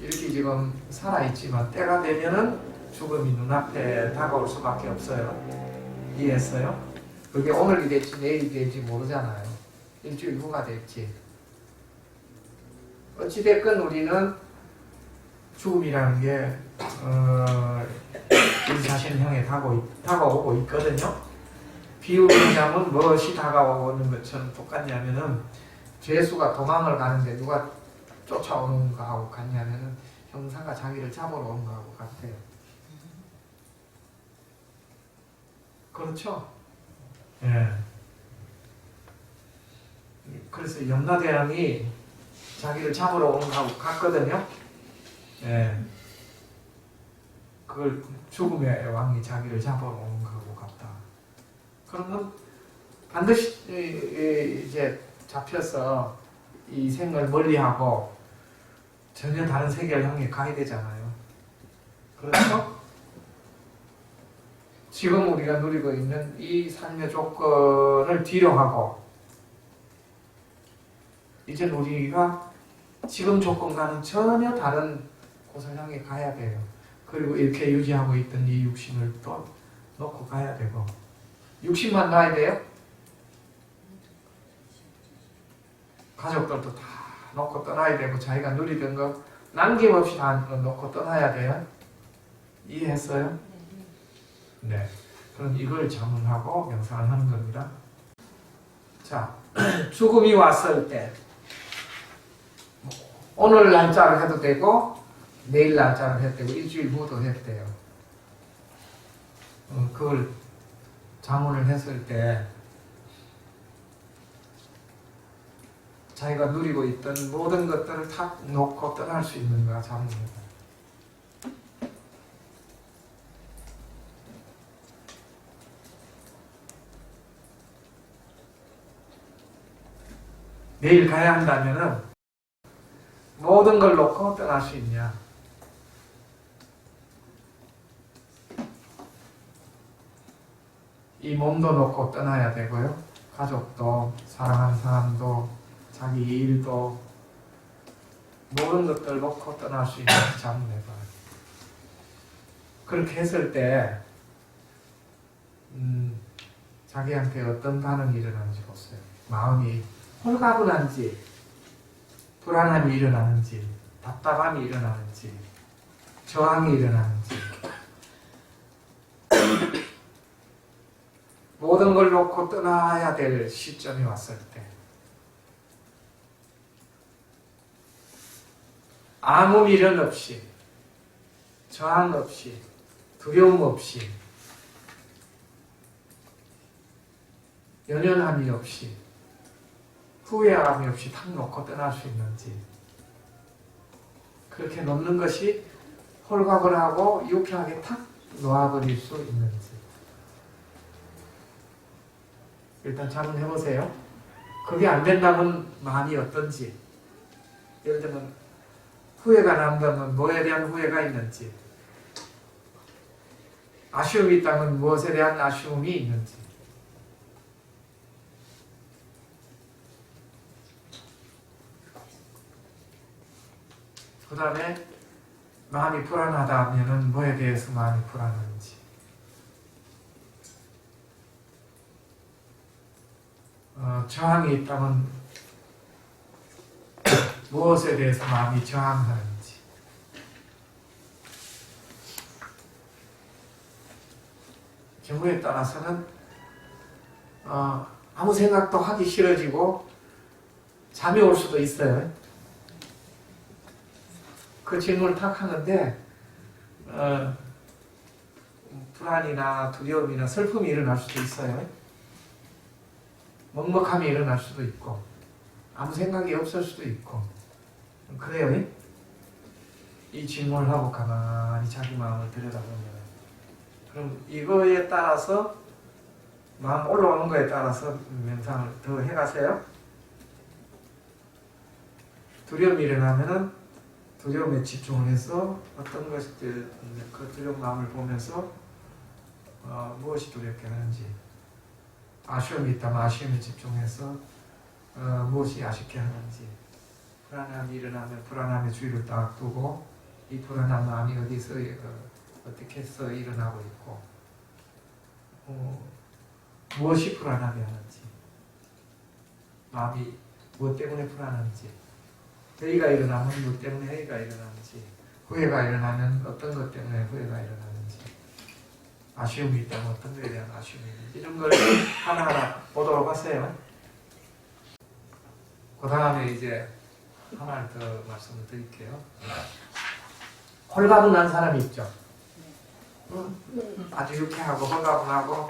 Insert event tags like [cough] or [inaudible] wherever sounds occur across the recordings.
이렇게 지금 살아있지만 때가 되면은 죽음이 눈앞에 다가올 수밖에 없어요. 이해했어요? 그게 오늘이 될지 내일이 될지 모르잖아요. 일주일 후가 될지. 어찌됐건 우리는 죽음이라는 게, 어, 우리 자신을 향해 다가오, 다가오고 있거든요. 비유를 하자면 무엇이 다가오는 것처럼 똑같냐면은 죄수가 도망을 가는데 누가 쫓아오는 거하고 같냐면은 형사가 자기를 잡으러 오는 거하고 같아요. 그렇죠? 예. 그래서 염라대왕이 자기를 잡으러 오는 거하고 같거든요. 예. 그걸 죽음의 왕이 자기를 잡으러 오는 거하고 같다. 그러면 반드시 이제 잡혀서 이 생을 멀리하고 전혀 다른 세계를 향해 가야 되잖아요. 그렇죠? [clears throat] 지금 우리가 누리고 있는 이 삶의 조건을 뒤로 하고 이제 우리가 지금 조건과는 전혀 다른 곳을 향해 가야 돼요. 그리고 이렇게 유지하고 있던 이 육신을 또 놓고 가야 되고 육신만 놔야 돼요? 가족들도 다 놓고 떠나야 되고 자기가 누리던 거 남김없이 다 놓고 떠나야 돼요. 이해했어요? 네. 그럼 이걸 자문하고 명상을 하는 겁니다. 자, [clears throat] 죽음이 왔을 때 오늘 날짜를 해도 되고 내일 날짜를 해도 되고 일주일 후도 해도 돼요. 어, 그걸 자문을 했을 때 자기가 누리고 있던 모든 것들을 다 놓고 떠날 수 있는가 자문입니다. 내일 가야 한다면은 모든 걸 놓고 떠날 수 있냐? 이 몸도 놓고 떠나야 되고요. 가족도, 사랑하는 사람도, 자기 일도, 모든 것들 놓고 떠날 수 있는 자문해봐요. 그렇게 했을 때, 음, 자기한테 어떤 반응이 일어나는지 보세요. 마음이 홀가분한지, 불안함이 일어나는지, 답답함이 일어나는지, 저항이 일어나는지, 모든 걸 놓고 떠나야 될 시점이 왔을 때, 아무 미련 없이, 저항 없이, 두려움 없이, 연연함이 없이, 후회함이 없이 탁 놓고 떠날 수 있는지, 그렇게 놓는 것이 홀각을 하고 유쾌하게 탁 놓아버릴 수 있는지. 일단 자문해 보세요. 그게 안 된다면 마음이 어떤지. 예를 들면 후회가 난다면 뭐에 대한 후회가 있는지. 아쉬움이 있다면 무엇에 대한 아쉬움이 있는지. 그 다음에 마음이 불안하다 하면은 뭐에 대해서 마음이 불안한지. 어, 저항이 있다면 무엇에 대해서 마음이 저항하는지. 경우에 따라서는 어, 아무 생각도 하기 싫어지고 잠이 올 수도 있어요. 그 질문을 탁 하는데 어, 불안이나 두려움이나 슬픔이 일어날 수도 있어요. 먹먹함이 일어날 수도 있고 아무 생각이 없을 수도 있고 그래요. 이 질문을 하고 가만히 자기 마음을 들여다보면 그럼 이거에 따라서 마음 올라오는 거에 따라서 명상을 더 해가세요. 두려움이 일어나면은 두려움에 집중을 해서 어떤 것이 그 두려운 마음을 보면서 어, 무엇이 두렵게 하는지 아쉬움이 있다면 아쉬움에 집중해서 어, 무엇이 아쉽게 하는지 불안함이 일어나면 불안함의 주의를 딱 두고 이 불안한 마음이 어디서 어, 어떻게 해서 일어나고 있고 어, 무엇이 불안하게 하는지 마음이 무엇 때문에 불안한지 회의가 일어나면 무엇 때문에 회의가 일어나는지 후회가 일어나면 어떤 것 때문에 후회가 일어나는지 아쉬움이 있다면 어떤 것에 대한 아쉬움이 있는지 이런 걸 [clears throat] 하나하나 보도록 하세요. 그 다음에 이제 하나를 더 말씀을 드릴게요. 홀가분한 사람이 있죠. 응? 아주 유쾌하고 홀가분하고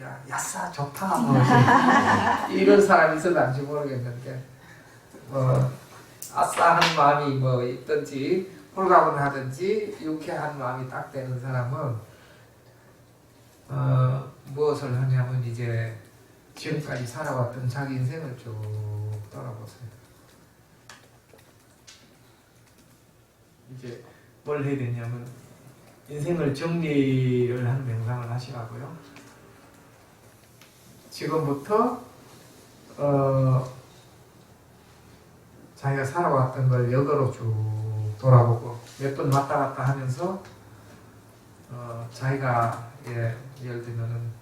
야 야싸 좋다 뭐 [laughs] 이런 사람이 있었는지 모르겠는데 뭐 아싸하는 마음이 뭐 있든지 홀가분하든지 유쾌한 마음이 딱 되는 사람은 어, 무엇을 하냐면 이제 지금까지 살아왔던 자기 인생을 쭉 돌아보세요. 이제 뭘 해야 되냐면 인생을 정리를 하는 명상을 하시라고요. 지금부터 어, 자기가 살아왔던 걸 역으로 쭉 돌아보고 몇 번 왔다 갔다 하면서 어, 자기가 예, 예를 들면은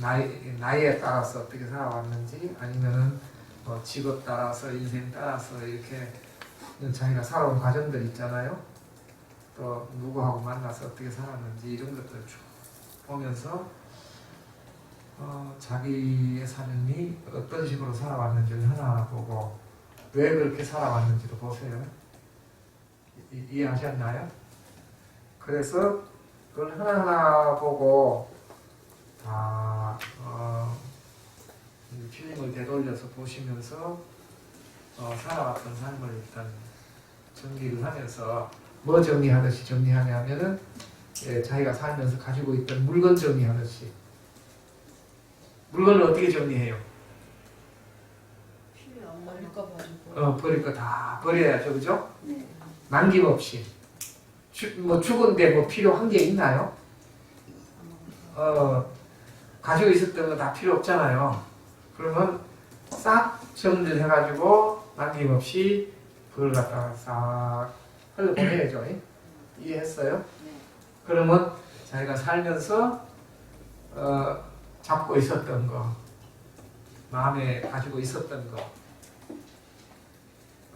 나이, 나이에 따라서 어떻게 살아왔는지 아니면은 뭐 직업 따라서 인생 따라서 이렇게 자기가 살아온 과정들 있잖아요. 또 누구하고 만나서 어떻게 살았는지 이런 것들을 쭉 보면서 어, 자기의 삶이 어떤 식으로 살아왔는지를 하나 보고 왜 그렇게 살아왔는지도 보세요. 이, 이해하셨나요? 그래서 그걸 하나하나 보고 다 어, 이 필름을 되돌려서 보시면서 어, 살아왔던 삶을 일단 정리를 하면서 뭐 정리하듯이 정리하냐면은 예, 자기가 살면서 가지고 있던 물건 정리하듯이 물건을 어떻게 정리해요? 필요 안 버릴까 버리고. 어, 버릴 거 다 버려야죠, 그죠? 네. 남김없이 추, 뭐 죽은데 뭐 필요한 게 있나요? 어, 가지고 있었던 거 다 필요 없잖아요. 그러면 싹 정리를 해가지고 남김없이 그걸 갖다가 싹 흘려보내야죠. [clears throat] 예? 이해했어요? 네. 그러면 자기가 살면서 어, 잡고 있었던 거, 마음에 가지고 있었던 거,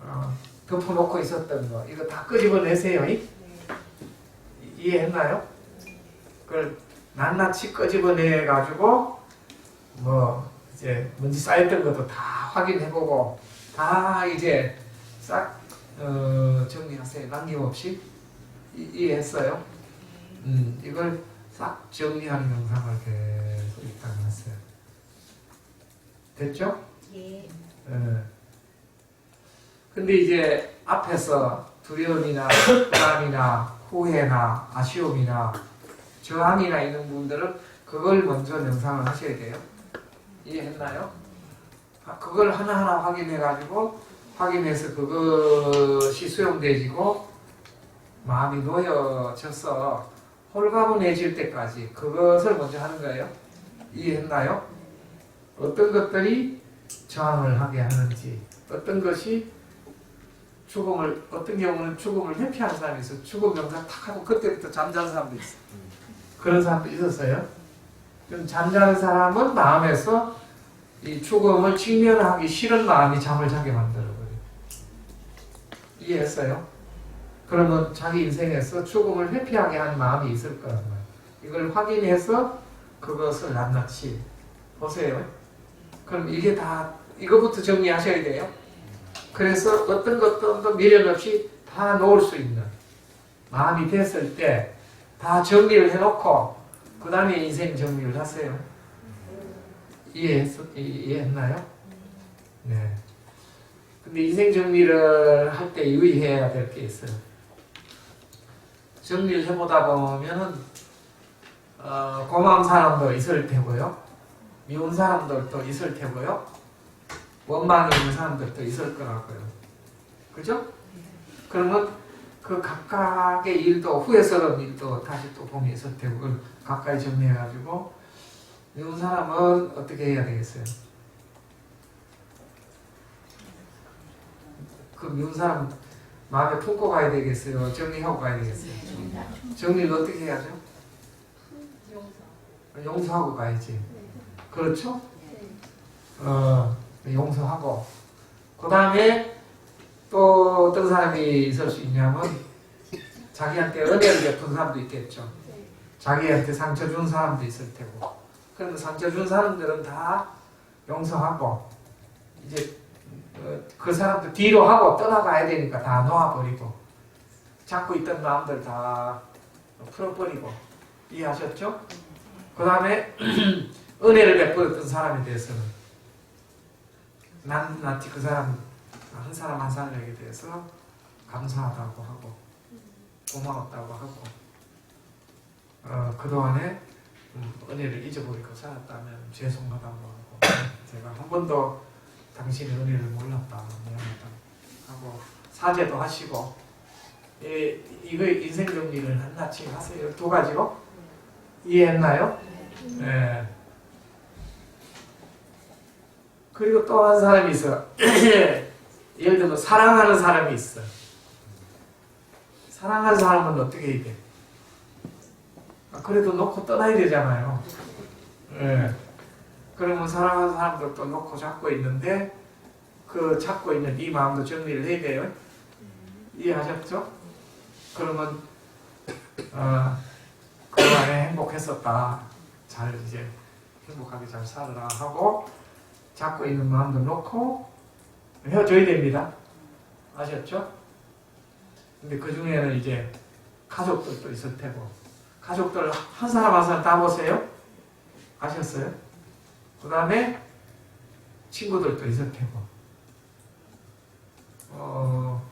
어, 덮어놓고 있었던 거, 이거 다 끄집어내세요. 이? 네. 이해했나요? 그걸 낱낱이 끄집어내가지고 뭐 이제 먼지 쌓였던 것도 다 확인해보고 다 이제 싹 어, 정리하세요. 남김없이 이, 이 해했어요? 음, 이걸 싹 정리하는 영상을 계속 일단 했어요. 됐죠? 예. 예. 근데 이제 앞에서 두려움이나 불안이나 후회나 아쉬움이나 저항이나 이런 분들은 그걸 먼저 명상을 하셔야 돼요. 이해했나요? 아, 그걸 하나하나 확인해가지고 확인해서 그것이 수용되지고 마음이 놓여져서 홀가분해질 때까지 그것을 먼저 하는 거예요. 이해했나요? 어떤 것들이 저항을 하게 하는지 어떤 것이 죽음을 어떤 경우는 죽음을 회피하는 사람이 있어 죽음 명상 탁 하고 그때부터 잠자는 사람도 있어 그런 사람도 있었어요 좀 잠자는 사람은 마음에서 이 죽음을 직면하기 싫은 마음이 잠을 자게 만들어버려 이해했어요? 그러면 자기 인생에서 죽음을 회피하게 하는 마음이 있을 거란 말이에요 이걸 확인해서 그것을 낱낱이 보세요 그럼 이게 다 이거부터 정리하셔야 돼요. 그래서 어떤 것도 미련 없이 다 놓을 수 있는 마음이 됐을 때 다 정리를 해놓고 그 다음에 인생 정리를 하세요. 이해했, 이해했나요? 네. 근데 인생 정리를 할 때 유의해야 될 게 있어요. 정리를 해보다 보면은 어, 고마운 사람도 있을 테고요. 미운 사람들도 있을 테고요. 원망이 있는 사람들도 있을 거라고요. 그죠? 그러면 그 각각의 일도 후회스러운 일도 다시 또 보면 있을 테고 가까이 정리해가지고 미운 사람은 어떻게 해야 되겠어요? 그 미운 사람 마음에 품고 가야 되겠어요? 정리하고 가야 되겠어요? 정리를 어떻게 해야죠? 용서하고 가야지. 그렇죠? 어, 용서하고. 그 다음에 또 어떤 사람이 있을 수 있냐면 자기한테 은혜를 베푼 사람도 있겠죠. 자기한테 상처 준 사람도 있을 테고. 그런데 상처 준 사람들은 다 용서하고 이제 어, 그 사람들 뒤로 하고 떠나가야 되니까 다 놓아버리고 잡고 있던 마음들 다 풀어버리고 이해하셨죠? 그 다음에 [clears throat] 은혜를 베풀었던 사람에 대해서는 난 나티 그 사람 한 사람 한 사람에게 대해서 감사하다고 하고 고마웠다고 하고 어, 그동안에 음, 은혜를 잊어버리고 살았다면 죄송하다고 하고 [clears throat] 제가 한 번도 당신의 은혜를 몰랐다 미안하다 하고 사죄도 하시고 예, 이거 인생 정리를 한낱이 하세요 두 가지로 이해했나요? 네. 그리고 또 한 사람이 있어. [clears throat] 예를 들면 사랑하는 사람이 있어. 사랑하는 사람은 어떻게 해야 돼? 아, 그래도 놓고 떠나야 되잖아요. 예. 그러면 사랑하는 사람들도 놓고 잡고 있는데 그 잡고 있는 이 마음도 정리를 해야 돼요. 이해하셨죠? 그러면 어, 그동안에 행복했었다. 잘 이제 행복하게 잘 살아라 하고 잡고 있는 마음도 놓고 헤어져야 됩니다. 아셨죠? 근데 그 중에는 이제 가족들도 있을 테고 가족들 한 사람 한 사람 다 보세요. 아셨어요? 그 다음에 친구들도 있을 테고 어,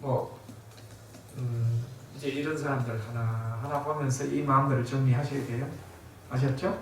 뭐 음, 이제 이런 사람들 하나 하나 보면서 이 마음들을 정리하셔야 돼요. 아셨죠?